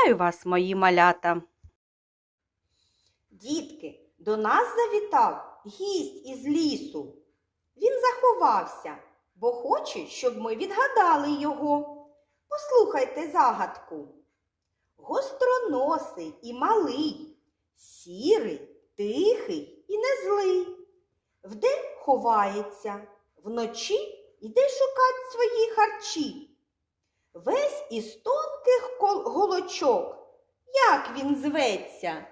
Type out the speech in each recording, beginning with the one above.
Вітаю вас, мої малята! Дітки, до нас завітав гість із лісу. Він заховався, бо хоче, щоб ми відгадали його. Послухайте загадку. Гостроносий і малий, сірий, тихий і незлий. Вдень ховається, вночі йде шукать свої харчі. Весь із тонких голочок. Як він зветься?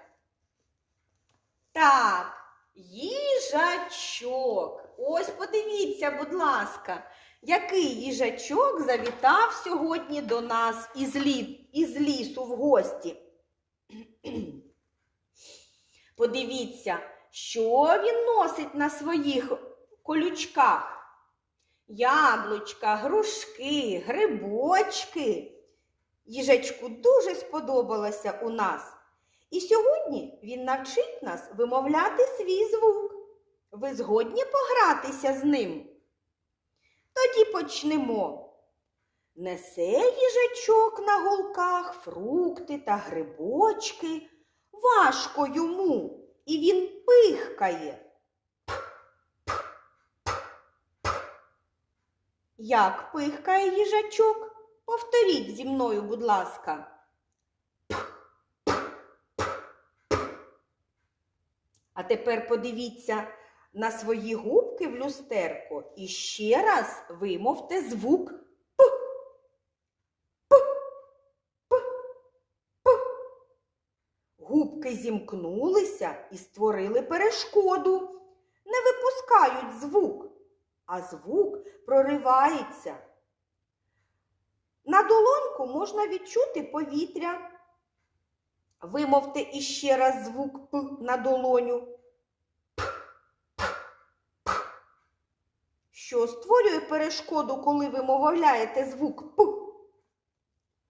Так, їжачок. Ось подивіться, будь ласка, який їжачок завітав сьогодні до нас із, лі... із лісу в гості. Подивіться, що він носить на своїх колючках. Яблучка, грушки, грибочки. Їжачку дуже сподобалося у нас. І сьогодні він навчить нас вимовляти свій звук. Ви згодні погратися з ним? Тоді почнемо. Несе їжачок на голках фрукти та грибочки. Важко йому, і він пихкає. Як пихкає їжачок? Повторіть зі мною, будь ласка. А тепер подивіться на свої губки в люстерко і ще раз вимовте звук П. П. П. П. Губки зімкнулися і створили перешкоду. Не випускають звук, а звук проривається. На долоньку можна відчути повітря. Вимовте іще раз звук П на долоню. Що створює перешкоду, коли ви мовляєте звук П?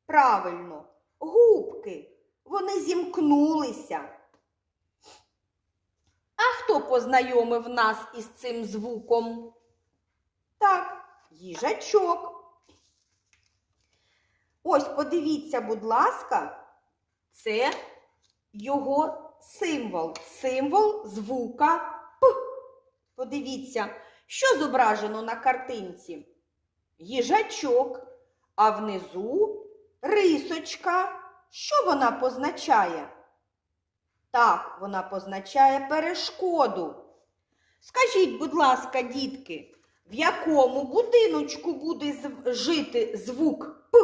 Правильно, губки. Вони зімкнулися. А хто познайомив нас із цим звуком? Так, їжачок. Ось подивіться, будь ласка, це його символ. Символ звука П. Подивіться, що зображено на картинці? Їжачок, а внизу рисочка. Що вона позначає? Так, вона позначає перешкоду. Скажіть, будь ласка, дітки, в якому будиночку буде жити звук П?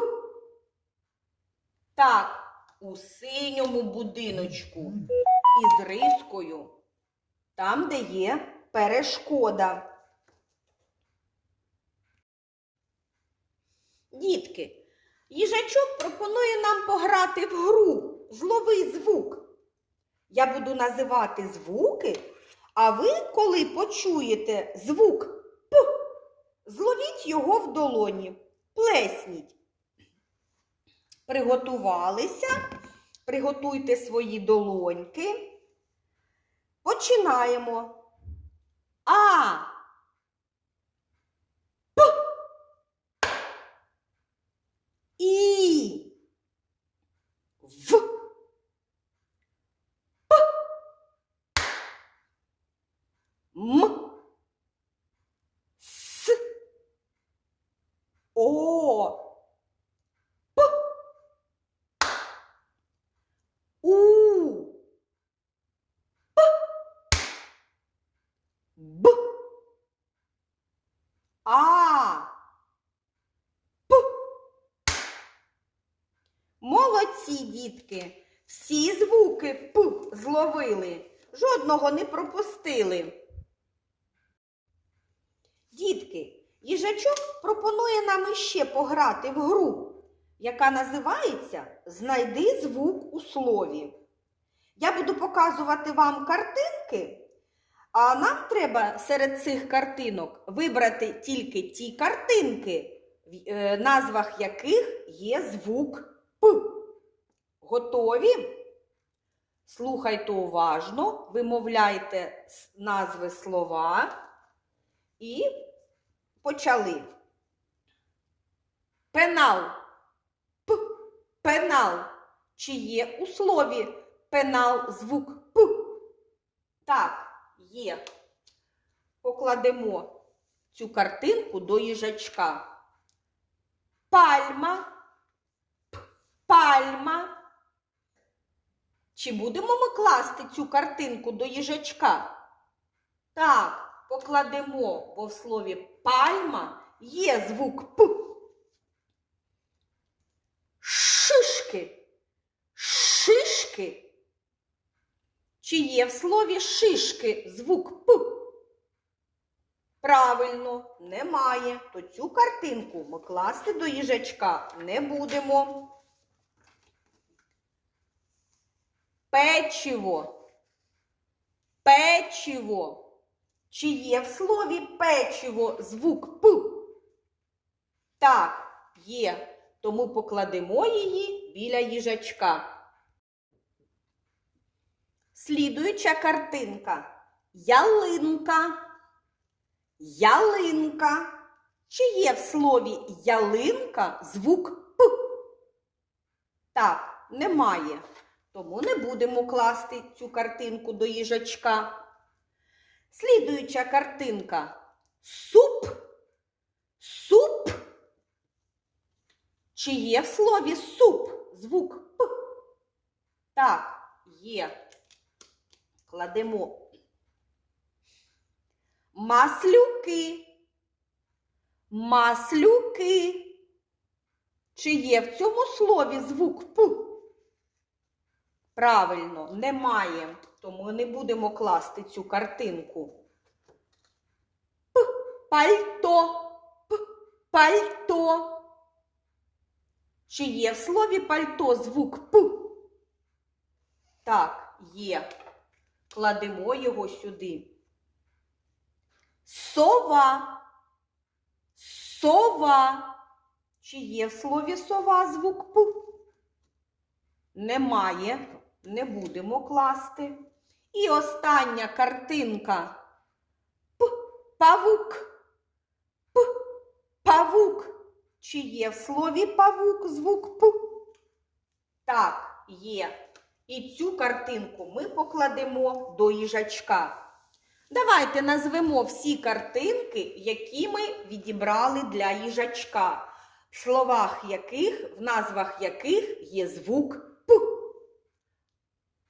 Так, у синьому будиночку із рискою, там, де є перешкода. Дітки, їжачок пропонує нам пограти в гру Злови звук. Я буду називати звуки, а ви, коли почуєте звук зловіть його в долоні, плесніть. Приготувалися, приготуйте свої долоньки. Починаємо. А. П. І. В. П. М. С. О. У. П. Б. А. П. Молодці, дітки. Всі звуки П зловили. Жодного не пропустили. Дітки, їжачок пропонує нам іще пограти в гру яка називається Знайди звук у слові. Я буду показувати вам картинки, а нам треба серед цих картинок вибрати тільки ті картинки, в е, назвах яких є звук П. Готові? Слухайте уважно, вимовляйте назви слова і почали. Пенал. П. Пенал. Чи є у слові пенал звук П? Так, є. Покладемо цю картинку до їжачка. Пальма. П- Пальма. Чи будемо ми класти цю картинку до їжачка? Так, покладемо, бо в слові пальма є звук П. Шишки. Шишки. Чи є в слові шишки звук П? Правильно, немає. То цю картинку ми класти до їжачка не будемо. Печиво. Печиво. Чи є в слові печиво звук П? Так, є. Тому покладемо її біля їжачка. Слідуюча картинка. Ялинка. Ялинка. Чи є в слові ялинка звук П? Так, немає. Тому не будемо класти цю картинку до їжачка. Слідуюча картинка. Суп. Суп. Чи є в слові суп звук П? Так, є. Кладемо. Маслюки. Маслюки. Чи є в цьому слові звук П? Правильно, немає. Тому не будемо класти цю картинку. П. Пальто. П. Пальто. Чи є в слові пальто звук П? Так, є. Кладемо його сюди. Сова. Сова. Чи є в слові сова звук П? Немає. Не будемо класти. І остання картинка. П. Павук. П. Павук. Чи є в слові павук звук П? Так, є. І цю картинку ми покладемо до їжачка. Давайте назвемо всі картинки, які ми відібрали для їжачка, в словах яких, в назвах яких є звук.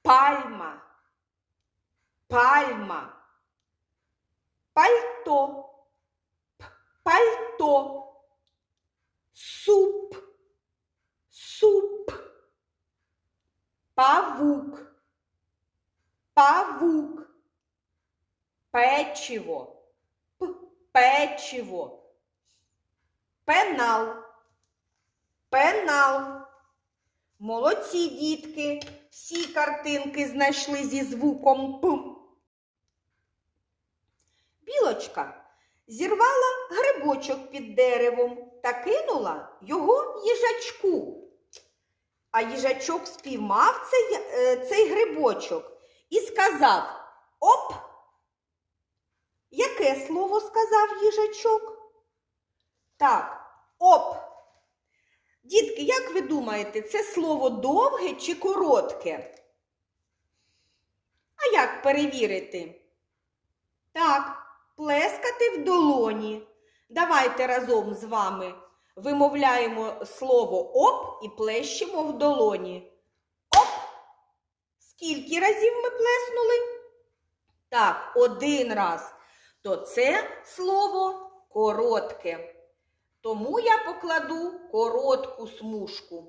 Пальма. Пальма. Пальто. Пальто. Суп. Суп. Павук. Павук. Печиво. Печиво. Пенал. Пенал. Молодці дітки. Всі картинки знайшли зі звуком П. Білочка зірвала грибочок під деревом та кинула його їжачку. А їжачок спіймав цей, е, цей грибочок і сказав Оп! Яке слово сказав їжачок? Так, оп. Дітки, як ви думаєте, це слово довге чи коротке? А як перевірити? Так, плескати в долоні. Давайте разом з вами вимовляємо слово оп і плещемо в долоні. Оп! Скільки разів ми плеснули? Так, один раз. То це слово коротке. Тому я покладу коротку смужку.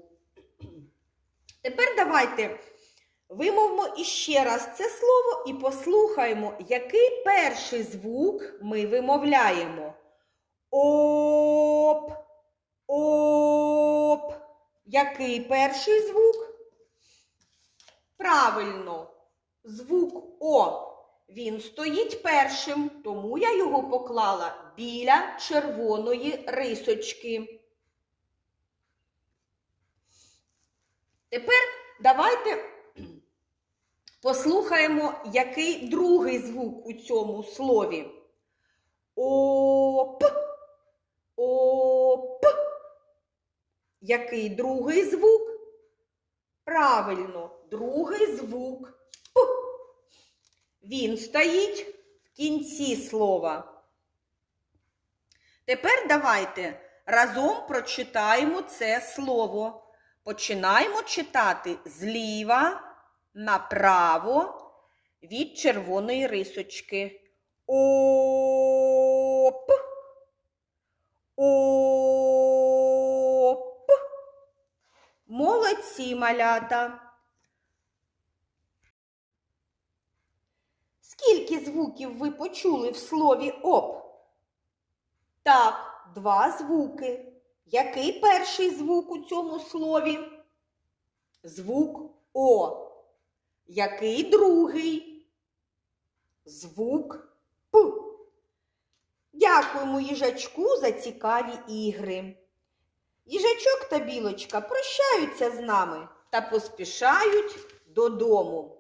Тепер давайте вимовимо іще раз це слово і послухаємо, який перший звук ми вимовляємо. Оп, оп. Який перший звук? Правильно, звук О. Він стоїть першим, тому я його поклала біля червоної рисочки. Тепер давайте послухаємо, який другий звук у цьому слові. Оп. Оп. Який другий звук? Правильно, другий звук. Він стоїть в кінці слова. Тепер давайте разом прочитаємо це слово. Починаємо читати зліва направо від червоної рисочки. Оп. Оп. Молодці малята. Скільки звуків ви почули в слові оп? Так, два звуки. Який перший звук у цьому слові? Звук О. Який другий? Звук П. Дякуємо їжачку за цікаві ігри. Їжачок та білочка прощаються з нами та поспішають додому.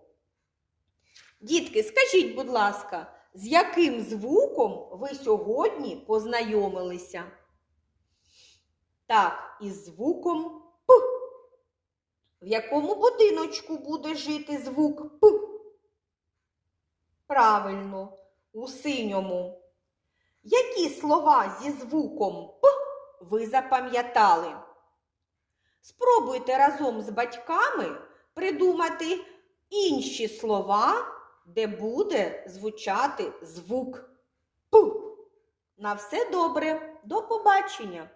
Дітки, скажіть, будь ласка, з яким звуком ви сьогодні познайомилися? Так, із звуком П. В якому будиночку буде жити звук П? Правильно, у синьому. Які слова зі звуком П ви запам'ятали? Спробуйте разом з батьками придумати інші слова, де буде звучати звук П. На все добре, до побачення!